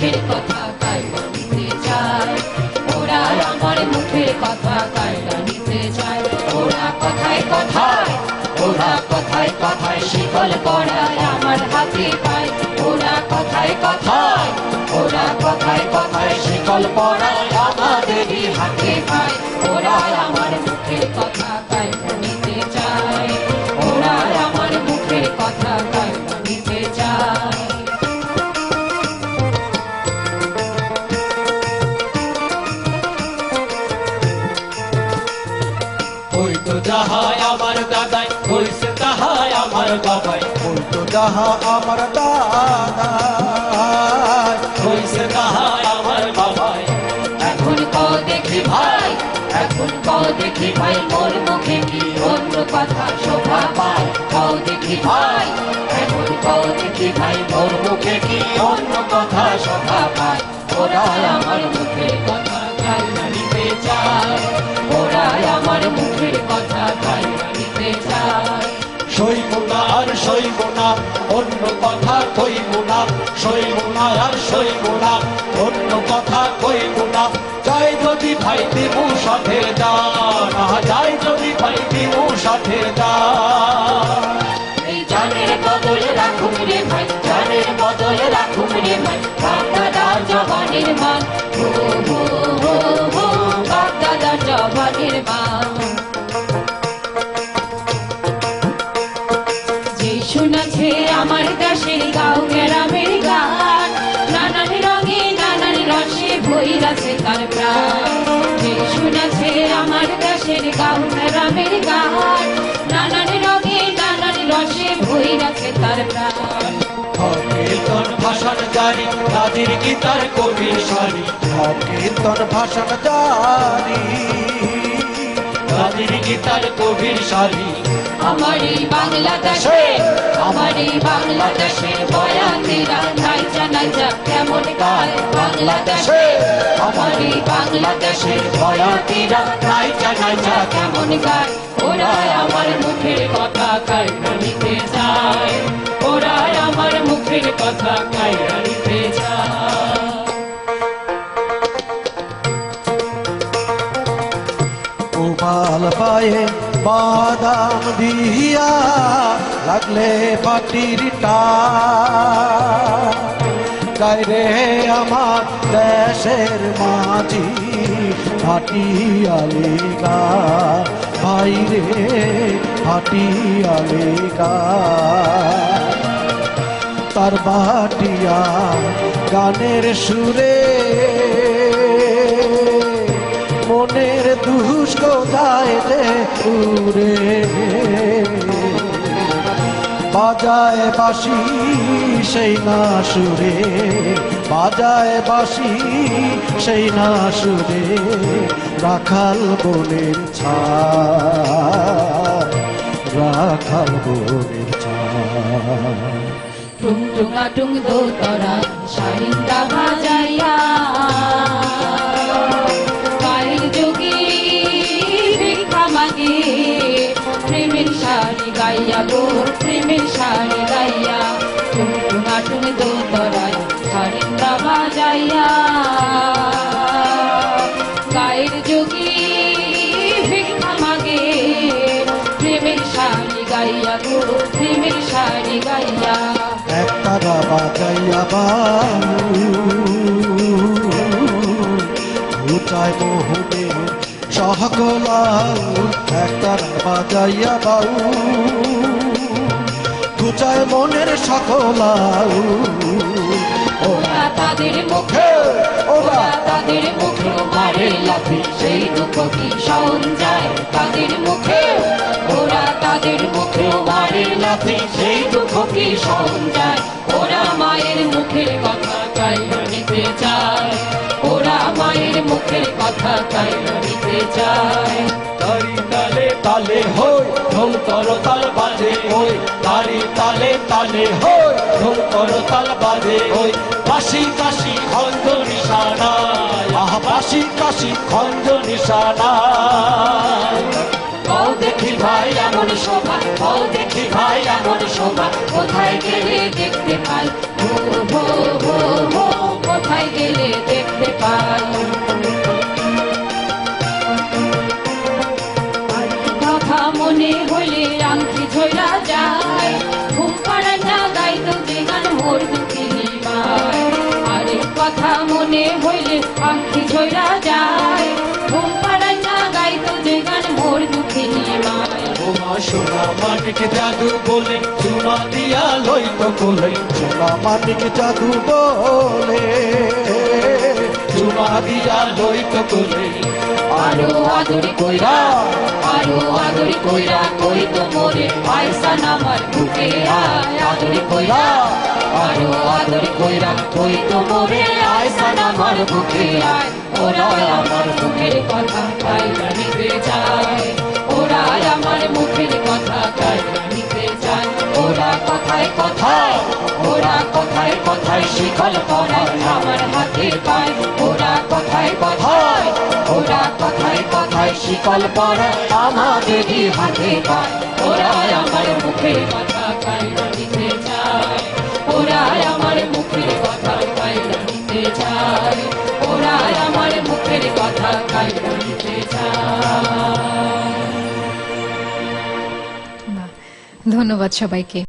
মুখের কথা কায়দা নিতে চায় ওরা আমার মুখের কথা কায়দা নিতে চায় ওরা কথায় কথায়, ওরা কথায় কথায় শিকল পড়ায় আমার হাতে পায়। ওরা কথায় কথায়, ওরা কথায় কথায় শিকল পড়ায় আমাদেরই হাতে পায়। ওরা আমার মুখের কথা যাহায় আমার দাদাই হইছে তাহায় আমার বাবাই। ওই যাহা আমার দাদা হইছে তাহায় আমার বাবাই। এখন কও দেখি ভাই এখন কও দেখি ভাই মোর মুখে কি অন্য কথা শোভা পায়? কও দেখি ভাই এখন কও দেখি ভাই মোর মুখে কি অন্য কথা শোভা পায়? ওরা আমার মুখের কথা কাইনা নিতে চায়। ওরা আমার মুখের কথা কাইনা নিতে চায় সইব না আর সইব না অন্য কথা কইব না সইব না আর সইব না অন্য কথা কইব না। যাই যদি ভাই দিবু সাথে দান যাই যদি ভাই দিবু সাথে দান এই জানের বদলে রাখুন রে ভাই জানের বদলে রাখুন রে ভাই বাগদাদা জবানের মান। ভৈরাছে তার প্রাণ। শুনেছে আমার দেশের গাও গ্রামের গান। নানান রঙে, নানান রসে ভৈরাছে তার প্রাণ। কীর্তন ভাষণ জারি তাদের গীতার কবি সারি। কীর্তন ভাষণ জারি তাদের গীতার কবির সারি। আমার এই বাংলাদেশে আমার এই বাংলাদেশে বয়াতিরা নাইজা নাইজা কেমন গায় বাংলাদেশে? আমার এই বাংলাদেশে বয়াতিরা নাইজা নাইজা কেমন গায়? ওরা আমার মুখের কথা কাইনা নিতে যায়। ওরা আমার মুখের কথা কাইনা উমাল পায়ে বাদাম দিয়া লাগলে পাটির টাই রে আমার দেশের মাঝি গা ভাই রে ফাটিয়ালি গা তার বাটিয়া গানের সুরে মনের দুষ্ক যায় রে উরে বাজায় বাসি সেই না সুরে, বাজায় বাসি সেই না সুরে, রাখাল বনের ছা রাখাল বনের ছা টুং টুং দো তরা শাড়ি প্রেমের শাড়ি গাইয়া। টুং টুঙা টুং দো বাজাইয়া গায়ের যোগী ভিক্ষা মাগে, প্রেমের শাড়ি গাইয়া গো, প্রেমের শাড়ি গাইয়া। একতারা বাজাইয়া বাউ ঘুচায় মোহনে সহকলাউ একতারা বাজাইয়া বাউ। ঘুচায় মনের সকলাউ ওরা তাদের মুখে ওরা। তাদের মুখে মারে লাফি সেই দুঃখ কি সহন যায় তাদের মুখে। ওরা তাদের মুখে মারে লাফি সেই দুঃখ কি সহন যায়। ওরা মায়ের মুখের কথা কাইরা নিতে চায়। ওরা মায়ের মুখের কথা কাইরা নিতে চায় তারি তালে তালে হই ঢোল তর তাল বাজে ওই তারি তালে তালে হই ঢোল তর তাল বাজে ওই কাশি কাশি খঞ্জ নিশানা আহ, কাশি কাশি খঞ্জ নিশানা কও দেখি ভাই, এমন শোভা। কোথায় গেলে দেখতে পাই? মোর দুঃখিনী মায় আরে কথা মনে হইলে আংটি ঝইরা যায়। ঘুম পাড়া না গাইতো যে গান মোর দুঃখিনী মায় ওমা সোনা মানিক জাদু বলে চুমা দিয়া লইত কোলে। সোনা মানিক জাদু বলে চুমা দিয়া লইত কোলে। আরও আদরি কইরা আরও আদরি কইরা আয়সান আমার বুকে আদরি কইরা, আরও আদরি কইরা কই তো মোরে আয়সান আমার বুকে আয়। ওরা আমার মুখের কথা তাই নিতে চায়। ওরা আমার তাই কথায় কথায়, ওরা কথায় আমার হাতে পায়। ওরা কথায় কথায় শিকল পরায় আমাদেরই হাতে পায়। ওরা আমার মুখের কথা ওরা আমার মুখের কথা ধন্যবাদ সবাইকে।